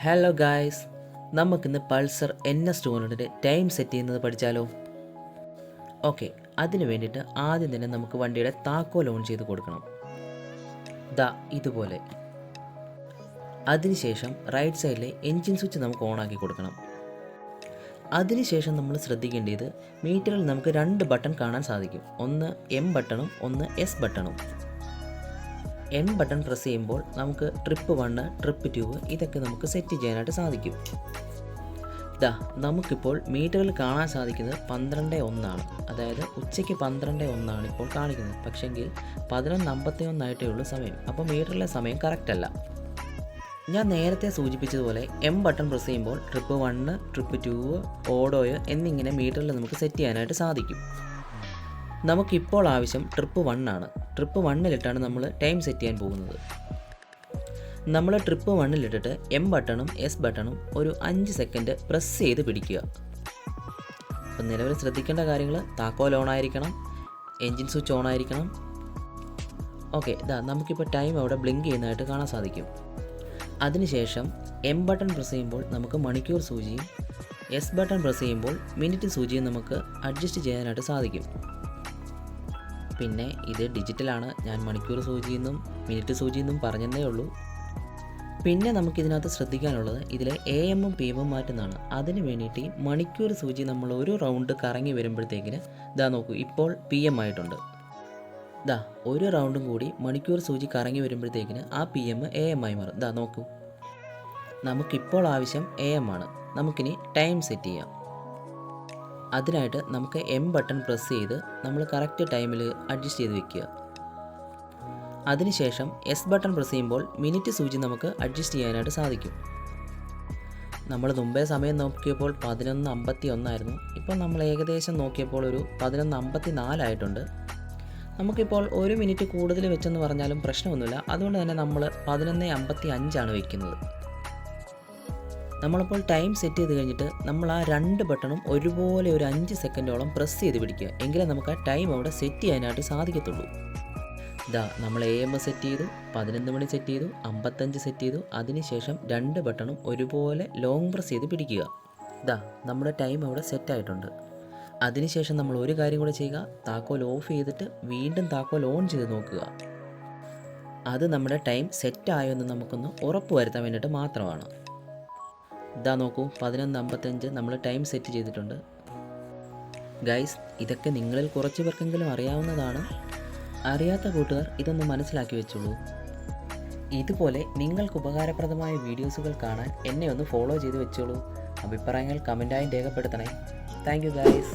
Hello guys നമുക്കിന്ന് Pulsar N S two ഹൺഡ്രഡിന്റെ time set ചെയ്യുന്നത് പഠിച്ചാലോ? ഓക്കെ അതിന് വേണ്ടിയിട്ട് ആദ്യം തന്നെ നമുക്ക് വണ്ടിയുടെ താക്കോൽ ഓൺ ചെയ്ത് കൊടുക്കണം. ദാ ഇതുപോലെ. അതിനുശേഷം റൈറ്റ് സൈഡിലെ എൻജിൻ സ്വിച്ച് നമുക്ക് ഓണാക്കി കൊടുക്കണം. അതിനുശേഷം നമ്മൾ ശ്രദ്ധിക്കേണ്ടത് മീറ്ററിൽ നമുക്ക് രണ്ട് ബട്ടൺ കാണാൻ സാധിക്കും. ഒന്ന് എം ബട്ടണും ഒന്ന് എസ് ബട്ടണും എം ബട്ടൺ പ്രസ് ചെയ്യുമ്പോൾ നമുക്ക് ട്രിപ്പ് വണ്ണ് ട്രിപ്പ് ടു ഇതൊക്കെ നമുക്ക് സെറ്റ് ചെയ്യാനായിട്ട് സാധിക്കും. ദാ നമുക്കിപ്പോൾ മീറ്ററിൽ കാണാൻ സാധിക്കുന്നത് പന്ത്രണ്ട് ഒന്നാണ്. അതായത് ഉച്ചയ്ക്ക് പന്ത്രണ്ട് ഒന്നാണ് ഇപ്പോൾ കാണിക്കുന്നത്. പക്ഷെങ്കിൽ പതിനൊന്ന് അമ്പത്തി ഒന്നായിട്ടേ ഉള്ളൂ സമയം. അപ്പോൾ മീറ്ററിലെ സമയം കറക്റ്റ് അല്ല. ഞാൻ നേരത്തെ സൂചിപ്പിച്ചതുപോലെ എം ബട്ടൺ പ്രസ് ചെയ്യുമ്പോൾ ട്രിപ്പ് വണ്ണ് ട്രിപ്പ് ടു ഓഡോയോ എന്നിങ്ങനെ മീറ്ററിൽ നമുക്ക് സെറ്റ് ചെയ്യാനായിട്ട് സാധിക്കും. നമുക്കിപ്പോൾ ആവശ്യം ട്രിപ്പ് വൺ ആണ്. ട്രിപ്പ് വണ്ണിലിട്ടാണ് നമ്മൾ ടൈം സെറ്റ് ചെയ്യാൻ പോകുന്നത്. നമ്മൾ ട്രിപ്പ് വണ്ണിലിട്ടിട്ട് എം ബട്ടണും എസ് ബട്ടണും ഒരു അഞ്ച് സെക്കൻഡ് പ്രസ് ചെയ്ത് പിടിക്കുക. അപ്പം നിലവിൽ ശ്രദ്ധിക്കേണ്ട കാര്യങ്ങൾ താക്കോൽ ഓൺ ആയിരിക്കണം എൻജിൻ സ്വിച്ച് ഓൺ ആയിരിക്കണം. ഓക്കെ ഇതാ നമുക്കിപ്പോൾ ടൈം അവിടെ ബ്ലിങ്ക് ചെയ്യുന്നതായിട്ട് കാണാൻ സാധിക്കും. അതിനുശേഷം എം ബട്ടൺ പ്രസ് ചെയ്യുമ്പോൾ നമുക്ക് മണിക്കൂർ സൂചിയും എസ് ബട്ടൺ പ്രസ് ചെയ്യുമ്പോൾ മിനിറ്റ് സൂചിയും നമുക്ക് അഡ്ജസ്റ്റ് ചെയ്യാനായിട്ട് സാധിക്കും. പിന്നെ ഇത് ഡിജിറ്റലാണ്. ഞാൻ മണിക്കൂർ സൂചിയെന്നും മിനിറ്റ് സൂചിയെന്നും പറഞ്ഞതേ ഉള്ളൂ. പിന്നെ നമുക്ക് നമുക്കിതിനകത്ത് ശ്രദ്ധിക്കാനുള്ളത് ഇതിലെ എ എമ്മും പി എമ്മും മാറ്റുന്നതാണ്. അതിന് വേണ്ടിയിട്ട് ഈ മണിക്കൂർ സൂചി നമ്മൾ ഒരു റൗണ്ട് കറങ്ങി വരുമ്പോഴത്തേക്കിന് ഇതാ നോക്കൂ ഇപ്പോൾ പി എം ആയിട്ടുണ്ട്. ഇതാ ഒരു റൗണ്ടും കൂടി മണിക്കൂർ സൂചി കറങ്ങി വരുമ്പോഴത്തേക്കിന് ആ പി എം എ എം ആയി മാറും. ഇതാ നോക്കൂ. നമുക്കിപ്പോൾ ആവശ്യം എ എം ആണ്. നമുക്കിനി ടൈം സെറ്റ് ചെയ്യാം. അതിനായിട്ട് നമുക്ക് എം ബട്ടൺ പ്രസ് ചെയ്ത് നമ്മൾ കറക്റ്റ് ടൈമിൽ അഡ്ജസ്റ്റ് ചെയ്ത് വെക്കുക. അതിനുശേഷം എസ് ബട്ടൺ പ്രസ് ചെയ്യുമ്പോൾ മിനിറ്റ് സൂചി നമുക്ക് അഡ്ജസ്റ്റ് ചെയ്യാനായിട്ട് സാധിക്കും. നമ്മൾ മുമ്പേ സമയം നോക്കിയപ്പോൾ പതിനൊന്ന് അമ്പത്തി ഒന്നായിരുന്നു ഇപ്പോൾ നമ്മൾ ഏകദേശം നോക്കിയപ്പോൾ ഒരു പതിനൊന്ന് അമ്പത്തി നാലായിട്ടുണ്ട് നമുക്കിപ്പോൾ ഒരു മിനിറ്റ് കൂടുതൽ വെച്ചെന്ന് പറഞ്ഞാലും പ്രശ്നമൊന്നുമില്ല. അതുകൊണ്ട് തന്നെ നമ്മൾ പതിനൊന്ന് അമ്പത്തി അഞ്ചാണ് വയ്ക്കുന്നത് നമ്മളിപ്പോൾ ടൈം സെറ്റ് ചെയ്ത് കഴിഞ്ഞിട്ട് നമ്മൾ ആ രണ്ട് ബട്ടണും ഒരുപോലെ ഒരു അഞ്ച് സെക്കൻഡോളം പ്രസ് ചെയ്ത് പിടിക്കുക. എങ്കിലേ നമുക്ക് ആ ടൈം അവിടെ സെറ്റ് ചെയ്യാനായിട്ട് സാധിക്കത്തുള്ളൂ. ഇതാ നമ്മൾ എ എം സെറ്റ് ചെയ്തു പതിനൊന്ന് മണി സെറ്റ് ചെയ്തു അമ്പത്തഞ്ച് സെറ്റ് ചെയ്തു. അതിനുശേഷം രണ്ട് ബട്ടണും ഒരുപോലെ ലോങ് പ്രസ് ചെയ്ത് പിടിക്കുക. ഇതാ നമ്മുടെ ടൈം അവിടെ സെറ്റ് ആയിട്ടുണ്ട്. അതിനുശേഷം നമ്മൾ ഒരു കാര്യം കൂടെ ചെയ്യുക. താക്കോൽ ഓഫ് ചെയ്തിട്ട് വീണ്ടും താക്കോൽ ഓൺ ചെയ്ത് നോക്കുക. അത് നമ്മുടെ ടൈം സെറ്റ് ആയോ എന്ന് നമുക്കൊന്ന് ഉറപ്പ് വരുത്താൻ വേണ്ടിയിട്ട് മാത്രമാണ്. ഇതാ നോക്കൂ പതിനൊന്ന് അമ്പത്തഞ്ച് നമ്മൾ ടൈം സെറ്റ് ചെയ്തിട്ടുണ്ട്. ഗൈസ് ഇതൊക്കെ നിങ്ങളിൽ കുറച്ച് പേർക്കെങ്കിലും അറിയാവുന്നതാണ്. അറിയാത്ത കൂട്ടുകാർ ഇതൊന്ന് മനസ്സിലാക്കി വെച്ചുള്ളൂ ഇതുപോലെ നിങ്ങൾക്ക് ഉപകാരപ്രദമായ വീഡിയോസുകൾ കാണാൻ എന്നെ ഒന്ന് ഫോളോ ചെയ്ത് വെച്ചോളൂ. അഭിപ്രായങ്ങൾ കമന്റായും രേഖപ്പെടുത്തണേ. Thank you guys